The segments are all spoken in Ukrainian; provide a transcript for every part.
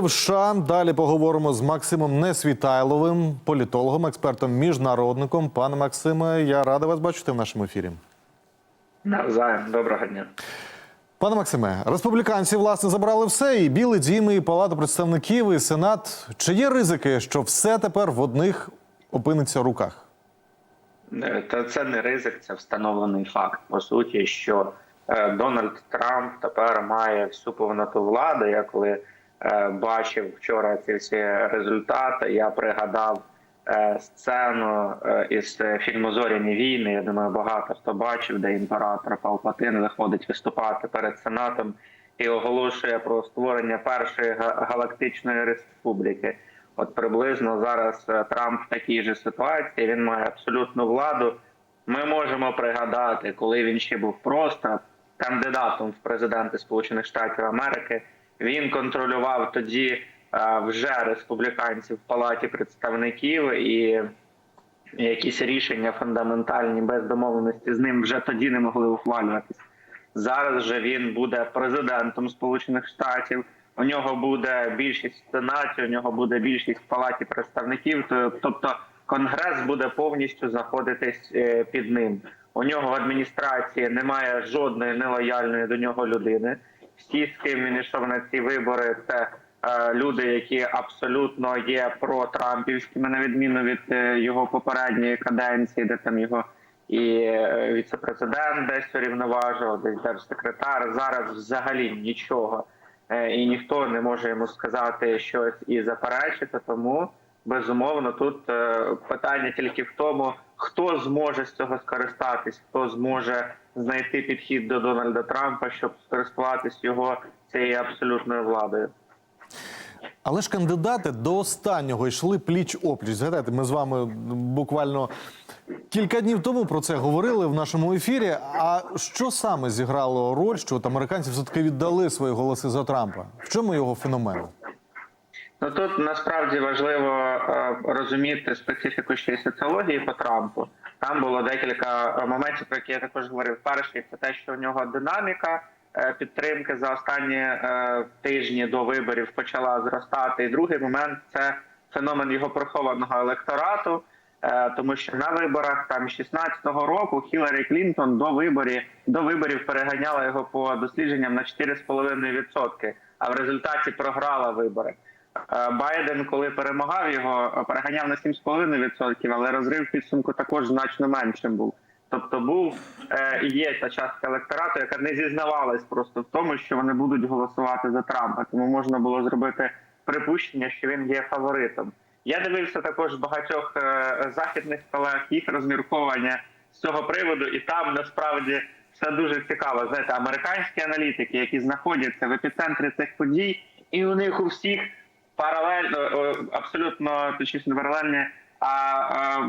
В США далі поговоримо з Максимом Несвітайловим, політологом, експертом, міжнародником. Пане Максиме, я радий вас бачити в нашому ефірі. Навзаєм, доброго дня. Пане Максиме, республіканці власне забрали все, і Білий Дім, і Палата представників, і Сенат. Чи є ризики, що все тепер в одних опиниться в руках? Е, Та це не ризик, це встановлений факт. По суті, що е, Дональд Трамп тепер має всю повноту влади. Я коли бачив вчора ці всі результати, я пригадав е, сцену е, із е, фільму Зоряні війни. Я думаю, багато хто бачив, де імператор Палпатин виходить виступати перед сенатом і оголошує про створення першої галактичної республіки. От приблизно зараз е, Трамп в такій же ситуації. Він має абсолютну владу. Ми можемо пригадати, коли він ще був просто кандидатом в президенти Сполучених Штатів Америки. Він контролював тоді е, вже республіканців в палаті представників і якісь рішення фундаментальні без домовленості з ним вже тоді не могли ухвалюватись. Зараз же він буде президентом Сполучених Штатів. У нього буде більшість в сенаті, у нього буде більшість в палаті представників. То- Тобто конгрес буде повністю знаходитись е, під ним. У нього в адміністрації немає жодної нелояльної до нього людини. Всі, з ким він йшов на ці вибори, це е, люди, які абсолютно є протрампівськими, на відміну від е, його попередньої каденції, де там його і е, віце-президент десь урівноважував, десь держсекретар. Зараз взагалі нічого. Е, і ніхто не може йому сказати щось і заперечити. Тому безумовно тут е, питання тільки в тому, хто зможе з цього скористатись, хто зможе знайти підхід до Дональда Трампа, щоб скористуватись його цією абсолютною владою. Але ж кандидати до останнього йшли пліч опліч. Згадайте, ми з вами буквально кілька днів тому про це говорили в нашому ефірі. А що саме зіграло роль, що от американці все таки віддали свої голоси за Трампа? В чому його феномен? Ну тут насправді важливо е, розуміти специфіку ще й соціології по Трампу. Там було декілька е, моментів, про які я також говорив. Перший це те, що у нього динаміка е, підтримки за останні тижні до виборів почала зростати. І другий момент це феномен його прихованого електорату. Тому що на виборах там 16-го року Хіларі Клінтон до виборів до виборів переганяла його по дослідженням на 4,5%, а в результаті програла вибори. Е, Байден, коли перемагав його, переганяв на 7,5%, але розрив підсумку також значно меншим був. Тобто був е, і є та частка електорату, яка не зізнавалась просто в тому, що вони будуть голосувати за Трампа. Тому можна було зробити припущення, що він є фаворитом. Я дивився також багатьох е, західних колег їх розмірковання з цього приводу, і там насправді все дуже цікаво. Знаєте, американські аналітики, які знаходяться в епіцентрі цих подій, і у них у всіх паралельно е, абсолютно точніше не паралельні, а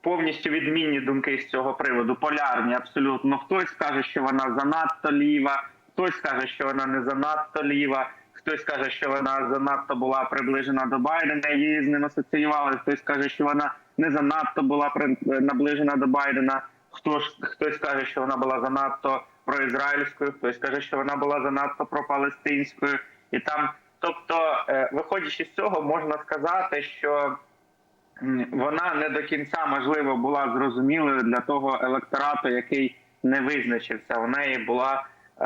повністю відмінні думки з цього приводу. Полярні абсолютно. Хтось каже, що вона занадто ліва, хтось каже, що вона не занадто ліва. Хтось каже, що вона занадто була приближена до Байдена, її з ним асоціювали. Хтось каже, що вона не занадто була при- наближена до Байдена. Хто ж хтось каже, що вона була занадто проізраїльською, хтось каже, що вона була занадто пропалестинською. І там, тобто, е, виходячи з цього, можна сказати, що вона не до кінця можливо була зрозумілою для того електорату, який не визначився. У неї була е,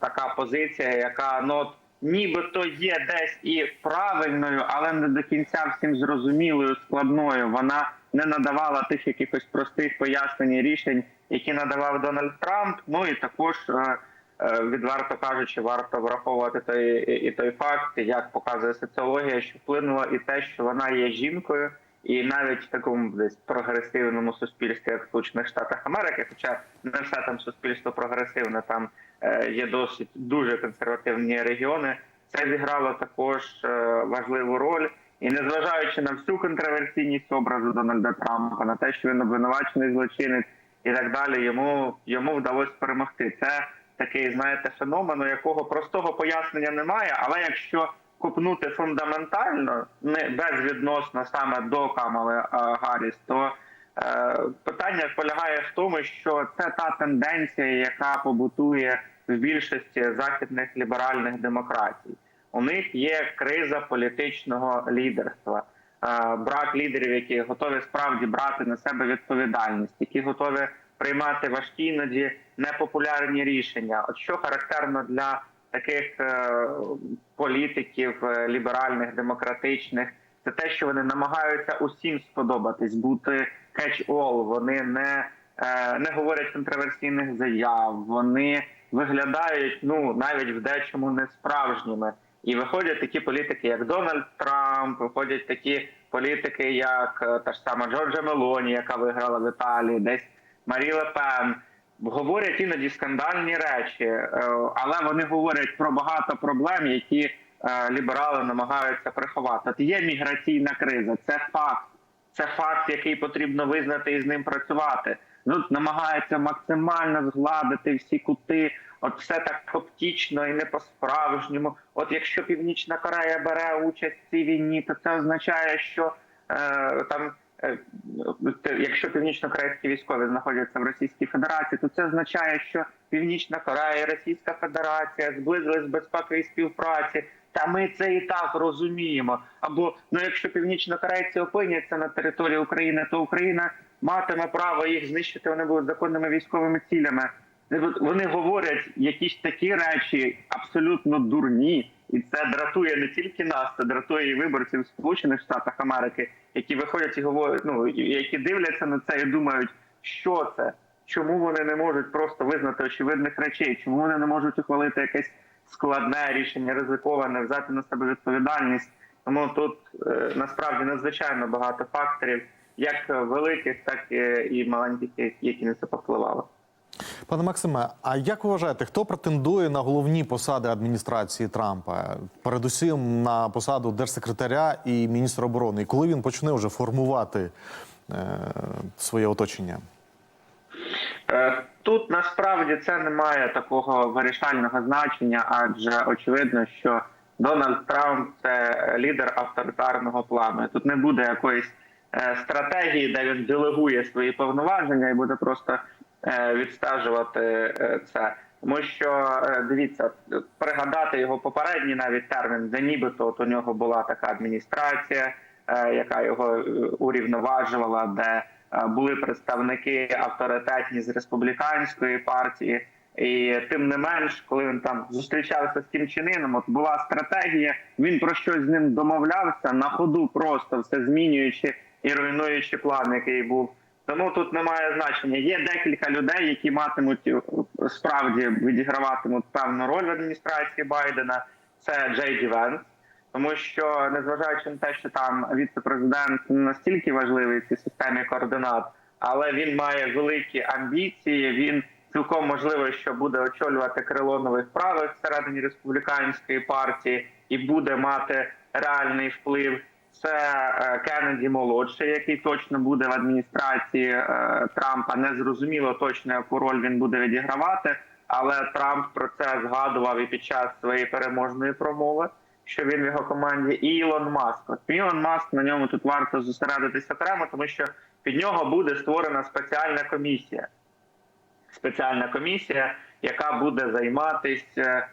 така позиція, яка ну от нібито є десь і правильною, але не до кінця всім зрозумілою, складною. Вона не надавала тих якихось простих пояснень і рішень, які надавав Дональд Трамп. Ну і також. е, відверто кажучи, варто враховувати той і- і той факт, як показує соціологія, що вплинуло і те, що вона є жінкою, і навіть в такому десь прогресивному суспільстві, як в Сполучених Штатах Америки, хоча не все там суспільство прогресивне, там е, є досить дуже консервативні регіони. Це зіграло також е, важливу роль. І незважаючи на всю контроверсійність образу Дональда Трампа, на те, що він обвинувачений злочинець і так далі, йому йому вдалося перемогти. Це такий, знаєте, феномен, у якого простого пояснення немає. Але якщо копнути фундаментально, не безвідносно саме до Камали е, Гарріс, то е, питання полягає в тому, що це та тенденція, яка побутує в більшості західних ліберальних демократій. У них є криза політичного лідерства, е, брак лідерів, які готові справді брати на себе відповідальність, які готові приймати важкі іноді непопулярні рішення. От що характерно для таких е, політиків е, ліберальних, демократичних, це те, що вони намагаються усім сподобатись, бути catch-all, Вони не, е, не говорять контроверсійних заяв, вони виглядають ну навіть в дечому не справжніми. І виходять такі політики, як Дональд Трамп, виходять такі політики, як та ж сама Джорджа Мелоні, яка виграла в Італії, десь Марі Ле Пен. Говорять іноді скандальні речі, е, але вони говорять про багато проблем, які е, ліберали намагаються приховати. Є міграційна криза, це факт. Це факт, який потрібно визнати і з ним працювати. Ну намагаються максимально згладити всі кути. От все так оптічно і не по-справжньому. От якщо Північна Корея бере участь в цій війні, то це означає, що е, там, е, якщо північно-корейські військові знаходяться в Російській Федерації, то це означає, що Північна Корея і Російська Федерація зблизились в безпековій співпраці. Та ми це і так розуміємо. Або ну, якщо північно-корейці опиняться на території України, то Україна матиме право їх знищити. Вони будуть законними військовими цілями. Вони говорять якісь такі речі абсолютно дурні, і це дратує не тільки нас, це дратує і виборців Сполучених Штатах Америки, які виходять і говорять, ну які дивляться на це і думають, що це, чому вони не можуть просто визнати очевидних речей, чому вони не можуть ухвалити якесь складне рішення, ризиковане, взяти на себе відповідальність. Тому тут е, насправді надзвичайно багато факторів, як великих, так і- і маленьких, які на це повпливали. Пане Максиме, а як вважаєте, хто претендує на головні посади адміністрації Трампа? Передусім на посаду держсекретаря і міністра оборони. І коли він почне вже формувати е, своє оточення? Е, Тут насправді це не має такого вирішального значення, адже очевидно, що Дональд Трамп це лідер авторитарного плану. Тут не буде якоїсь е, стратегії, де він делегує свої повноваження і буде просто відстежувати е, це. Тому що е, дивіться, пригадати його попередній навіть термін, де нібито от у нього була така адміністрація, е, яка його е, урівноважувала, де е, були представники авторитетні з республіканської партії. І тим не менш, коли він там зустрічався з Кім Чен Іном, от була стратегія. Він про щось з ним домовлявся на ходу, просто все змінюючи і руйнуючи план, який був. Тому тут немає значення. Є декілька людей, які матимуть е, справді відіграватимуть певну роль в адміністрації Байдена. Це Джей Ді Венс, тому що незважаючи на те, що там віце-президент не настільки важливий в цій системі координат, але він має великі амбіції. Він цілком можливо, що буде очолювати крило нових правих всередині республіканської партії і буде мати реальний вплив. Це е, Кеннеді молодший, який точно буде в адміністрації е, Трампа. Не зрозуміло точно, яку роль він буде відігравати, але Трамп про це згадував і під час своєї переможної промови, що він в його команді. І Ілон Маск. От Ілон Маск на ньому тут варто зосередитися окремо, тому що під нього буде створена спеціальна комісія. Спеціальна комісія, яка буде займатися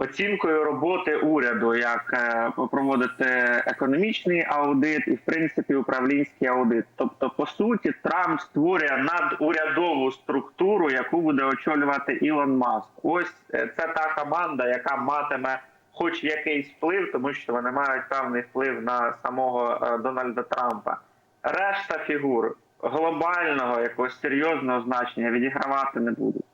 оцінкою роботи уряду, як е, проводити економічний аудит і в принципі управлінський аудит. Тобто, по суті, Трамп створює надурядову структуру, яку буде очолювати Ілон Маск. Ось е, це та команда, яка матиме хоч якийсь вплив, тому що вони мають певний вплив на самого е, Дональда Трампа. Решта фігур глобального якогось серйозного значення відігравати не будуть.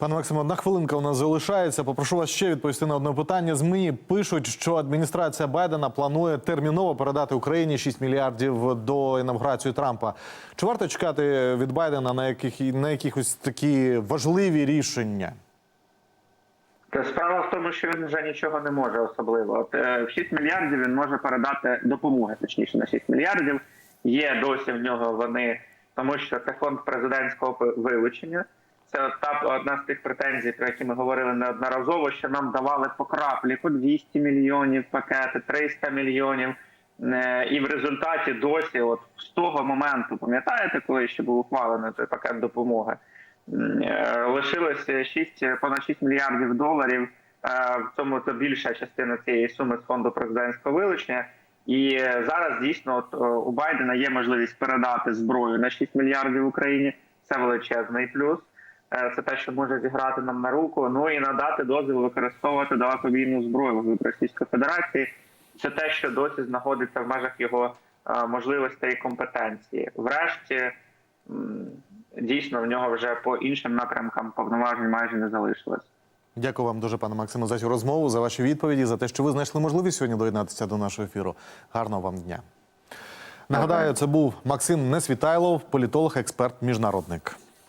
Пане Максиме, одна хвилинка у нас залишається. Попрошу вас ще відповісти на одне питання. ЗМІ пишуть, що адміністрація Байдена планує терміново передати Україні 6 мільярдів до інавгурації Трампа. Чи варто чекати від Байдена на яких на якихось такі важливі рішення? Та справа в тому, що він вже нічого не може особливо. От е, в 6 мільярдів він може передати допомоги, точніше на 6 мільярдів. Є досі в нього вони, тому що це фонд президентського вилучення. Це та одна з тих претензій, про які ми говорили неодноразово, що нам давали по краплі по 200 мільйонів пакети, 300 мільйонів. Е, І в результаті досі, от з того моменту, пам'ятаєте, коли ще був ухвалений той пакет допомоги, е, лишилося 6, понад 6 мільярдів доларів В цьому це більша частина цієї суми з фонду президентського вилучення. І зараз дійсно от, у Байдена є можливість передати зброю на 6 мільярдів Україні. Це величезний плюс. Е, Це те, що може зіграти нам на руку. Ну і надати дозвіл використовувати далекобійну зброю від Російської Федерації. Це те, що досі знаходиться в межах його е, можливостей і компетенції. Врешті дійсно в нього вже по іншим напрямкам повноважень майже не залишилось. Дякую вам дуже, пане Максиме, за цю розмову, за ваші відповіді, за те, що ви знайшли можливість сьогодні доєднатися до нашого ефіру. Гарного вам дня. Нагадаю, це був Максим Несвітайлов, політолог, експерт, міжнародник.